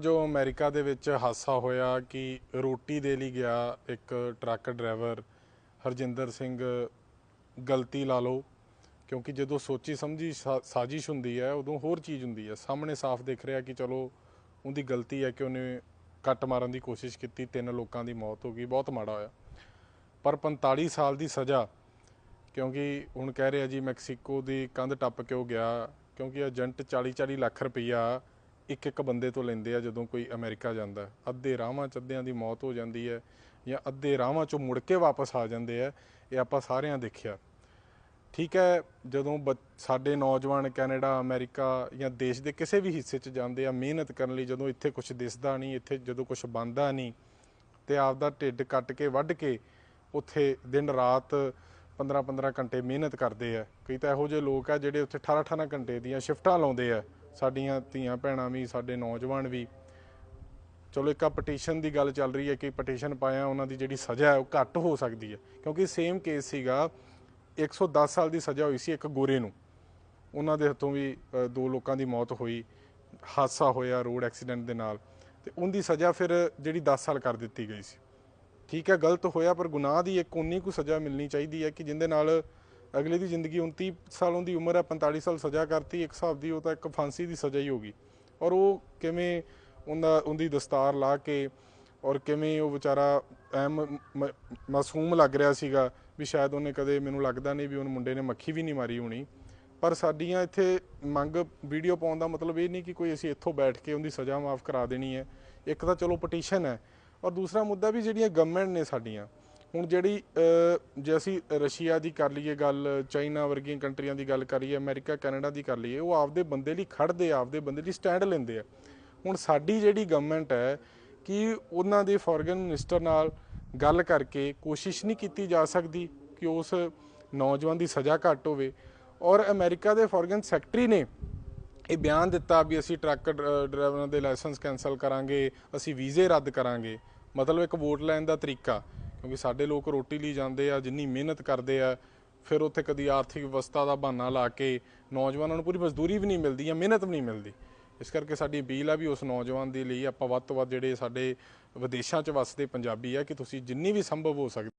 ਜੋ ਅਮਰੀਕਾ ਦੇ ਵਿੱਚ ਹਾਦਸਾ ਹੋਇਆ ਕਿ ਰੋਟੀ ਦੇ ਲਈ ਗਿਆ ਇੱਕ ਟਰੱਕ ਡਰਾਈਵਰ, ਹਰਜਿੰਦਰ ਸਿੰਘ, ਗਲਤੀ ਲਾ ਲਓ, ਕਿਉਂਕਿ ਜਦੋਂ ਸੋਚੀ ਸਮਝੀ ਸਾ- ਸਾਜ਼ਿਸ਼ ਹੁੰਦੀ ਹੈ, ਉਦੋਂ ਹੋਰ ਚੀਜ਼ ਹੁੰਦੀ ਹੈ। ਸਾਹਮਣੇ ਸਾਫ਼ ਦਿਖ ਰਿਹਾ ਕਿ ਚਲੋ ਉਹਦੀ ਗਲਤੀ ਹੈ ਕਿ ਉਹਨੇ ਕੱਟ ਮਾਰਨ ਦੀ ਕੋਸ਼ਿਸ਼ ਕੀਤੀ, ਤਿੰਨ ਲੋਕਾਂ ਦੀ ਮੌਤ ਹੋ ਗਈ, ਬਹੁਤ ਮਾੜਾ ਹੋਇਆ। ਪਰ 45 ਸਾਲ ਦੀ ਸਜ਼ਾ, ਕਿਉਂਕਿ ਹੁਣ ਕਹਿ ਰਿਹਾ ਜੀ ਮੈਕਸੀਕੋ ਦੀ ਕੰਧ ਟੱਪ ਕੇ ਉਹ ਗਿਆ, ਕਿਉਂਕਿ ਏਜੰਟ 40 40 ਲੱਖ ਰੁਪਈਆ ਇੱਕ ਇੱਕ ਬੰਦੇ ਤੋਂ ਲੈਂਦੇ ਆ ਜਦੋਂ ਕੋਈ ਅਮਰੀਕਾ ਜਾਂਦਾ। ਅੱਧੇ ਰਾਹਾਂ ਚ ਅੱਧਿਆਂ ਦੀ ਮੌਤ ਹੋ ਜਾਂਦੀ ਹੈ ਜਾਂ ਅੱਧੇ ਰਾਹਾਂ ਚੋਂ ਮੁੜ ਕੇ ਵਾਪਸ ਆ ਜਾਂਦੇ ਆ, ਇਹ ਆਪਾਂ ਸਾਰਿਆਂ ਦੇਖਿਆ। ਠੀਕ ਹੈ, ਜਦੋਂ ਬ- ਸਾਡੇ ਨੌਜਵਾਨ ਕੈਨੇਡਾ, ਅਮਰੀਕਾ ਜਾਂ ਦੇਸ਼ ਦੇ ਕਿਸੇ ਵੀ ਹਿੱਸੇ 'ਚ ਜਾਂਦੇ ਆ, ਮਿਹਨਤ ਕਰਨ ਲਈ ਜਦੋਂ ਇੱਥੇ ਕੁਝ ਦਿਸਦਾ ਨਹੀਂ, ਇੱਥੇ ਜਦੋਂ ਕੁਝ ਬਣਦਾ ਨਹੀਂ ਤੇ ਆਪਦਾ ਢਿੱਡ ਕੱਟ ਕੇ ਵੱਢ ਕੇ ਉੱਥੇ ਦਿਨ ਰਾਤ 15 15 ਘੰਟੇ ਮਿਹਨਤ ਕਰਦੇ ਆ। ਕਈ ਤਾਂ ਇਹੋ ਜਿਹੇ ਲੋਕ ਆ ਜਿਹੜੇ ਉੱਥੇ 18 18 ਘੰਟੇ ਦੀਆਂ ਸ਼ਿਫਟਾਂ ਲਾਉਂਦੇ ਆ। ਸਾਡੀਆਂ ਧੀਆਂ ਭੈਣਾਂ ਵੀ, ਸਾਡੇ ਨੌਜਵਾਨ ਵੀ। ਚਲੋ, ਇੱਕ ਆ ਪਟੀਸ਼ਨ ਦੀ ਗੱਲ ਚੱਲ ਰਹੀ ਹੈ ਕਿ ਪਟੀਸ਼ਨ ਪਾਇਆ, ਉਹਨਾਂ ਦੀ ਜਿਹੜੀ ਸਜ਼ਾ ਹੈ ਉਹ ਘੱਟ ਹੋ ਸਕਦੀ ਹੈ। ਕਿਉਂਕਿ ਸੇਮ ਕੇਸ ਸੀਗਾ 110 ਸਾਲ ਦੀ ਸਜ਼ਾ ਹੋਈ ਸੀ ਇੱਕ ਗੋਰੇ ਨੂੰ। ਉਹਨਾਂ ਦੇ ਹੱਥੋਂ ਵੀ ਦੋ ਲੋਕਾਂ ਦੀ ਮੌਤ ਹੋਈ, ਹਾਦਸਾ ਹੋਇਆ ਰੋਡ ਐਕਸੀਡੈਂਟ ਦੇ ਨਾਲ। ਤੇ ਉਹਦੀ ਸਜ਼ਾ ਫਿਰ ਜਿਹੜੀ 10 ਸਾਲ ਕਰ ਦਿੱਤੀ ਗਈ ਸੀ। ਠੀਕ ਹੈ, ਗਲਤ ਹੋਇਆ, ਪਰ ਗੁਨਾਹ ਦੀ ਇੱਕ ਉਨੀ ਕੁ ਸਜ਼ਾ ਮਿਲਣੀ ਚਾਹੀਦੀ ਹੈ ਕਿ ਜਿੰਦੇ ਨਾਲ ਅਗਲੇ ਦੀ ਜ਼ਿੰਦਗੀ 29 ਸਾਲ ਉਹਦੀ ਉਮਰ ਹੈ 45 ਸਾਲ ਸਜ਼ਾ ਕਰਤੀ, ਇੱਕ ਹਿਸਾਬ ਦੀ ਉਹ ਤਾਂ ਇੱਕ ਫਾਂਸੀ ਦੀ ਸਜ਼ਾ ਹੀ ਹੋਗੀ ਔਰ ਉਹ ਕਿਵੇਂ ਉਹਦਾ ਉਹਦੀ ਦਸਤਾਰ ਲਾ ਕੇ ਔਰ ਕਿਵੇਂ ਉਹ ਵਿਚਾਰਾ ਐਮ ਮ- ਮਾਸੂਮ ਲੱਗ ਰਿਹਾ ਸੀਗਾ ਵੀ ਸ਼ਾਇਦ ਉਹਨੇ ਕਦੇ ਮੈਨੂੰ ਲੱਗਦਾ ਨਹੀਂ ਵੀ ਉਹਨ ਮੁੰਡੇ ਨੇ ਮੱਖੀ ਵੀ ਨਹੀਂ ਮਾਰੀ ਹੋਣੀ। ਪਰ ਸਾਡੀਆਂ ਇੱਥੇ ਮੰਗ ਵੀਡੀਓ ਪਾਉਣ ਦਾ ਮਤਲਬ ਇਹ ਨਹੀਂ ਕਿ ਕੋਈ ਅਸੀਂ ਇੱਥੋਂ ਬੈਠ ਕੇ ਉਹਦੀ ਸਜ਼ਾ ਮਾਫ ਕਰਾ ਦੇਣੀ ਹੈ। ਇੱਕ ਤਾਂ ਚਲੋ ਪਟੀਸ਼ਨ ਹੈ। ਔਰ ਦੂਸਰਾ ਮੁੱਦਾ ਵੀ ਜਿਹੜੀਆਂ ਗਵਰਨਮੈਂਟ ਨੇ ਸਾਡੀਆਂ ਹੁਣ ਜਿਹੜੀ ਜੇ ਅਸੀਂ ਰਸ਼ੀਆ ਦੀ ਕਰ ਲਈਏ ਗੱਲ, ਚਾਈਨਾ ਵਰਗੀਆਂ ਕੰਟਰੀਆਂ ਦੀ ਗੱਲ ਕਰੀਏ ਅਮਰੀਕਾ, ਕੈਨੇਡਾ ਦੀ ਕਰ ਲਈਏ, ਉਹ ਆਪਦੇ ਬੰਦੇ ਲਈ ਖੜਦੇ ਆ, ਆਪਦੇ ਬੰਦੇ ਲਈ ਸਟੈਂਡ ਲੈਂਦੇ ਆ। ਹੁਣ ਸਾਡੀ ਜਿਹੜੀ ਗਵਰਨਮੈਂਟ ਹੈ ਕਿ ਉਹਨਾਂ ਦੇ ਫੋਰਨ ਮਿਨਿਸਟਰ ਨਾਲ ਗੱਲ ਕਰਕੇ ਕੋਸ਼ਿਸ਼ ਨਹੀਂ ਕੀਤੀ ਜਾ ਸਕਦੀ ਕਿ ਉਸ ਨੌਜਵਾਨ ਦੀ ਸਜ਼ਾ ਘੱਟ ਹੋਵੇ। ਔਰ ਅਮਰੀਕਾ ਦੇ ਫੋਰਨ ਸੈਕਟਰੀ ਨੇ ਇਹ ਬਿਆਨ ਦਿੱਤਾ ਵੀ ਅਸੀਂ ਟਰੱਕ ਡ- ਡਰਾਈਵਰਾਂ ਦੇ ਲਾਇਸੈਂਸ ਕੈਨਸਲ ਕਰਾਂਗੇ, ਅਸੀਂ ਵੀਜ਼ੇ ਰੱਦ ਕਰਾਂਗੇ। ਮਤਲਬ ਇੱਕ ਵੋਟ ਲੈਣ ਦਾ ਤਰੀਕਾ। ਕਿਉਂਕਿ ਸਾਡੇ ਲੋਕ ਰੋਟੀ ਲਈ ਜਾਂਦੇ ਆ, ਜਿੰਨੀ ਮਿਹਨਤ ਕਰਦੇ ਆ, ਫਿਰ ਉੱਥੇ ਕਦੀ ਆਰਥਿਕ ਵਿਵਸਥਾ ਦਾ ਬਹਾਨਾ ਲਾ ਕੇ ਨੌਜਵਾਨਾਂ ਨੂੰ ਪੂਰੀ ਮਜ਼ਦੂਰੀ ਵੀ ਨਹੀਂ ਮਿਲਦੀ ਜਾਂ ਮਿਹਨਤ ਵੀ ਨਹੀਂ ਮਿਲਦੀ। ਇਸ ਕਰਕੇ ਸਾਡੀ ਅਪੀਲ ਆ ਵੀ ਉਸ ਨੌਜਵਾਨ ਦੇ ਲਈ ਆਪਾਂ ਵੱਧ ਤੋਂ ਵੱਧ ਜਿਹੜੇ ਸਾਡੇ ਵਿਦੇਸ਼ਾਂ 'ਚ ਵੱਸਦੇ ਪੰਜਾਬੀ ਆ, ਕਿ ਤੁਸੀਂ ਜਿੰਨੀ ਵੀ ਸੰਭਵ ਹੋ ਸਕਦੀ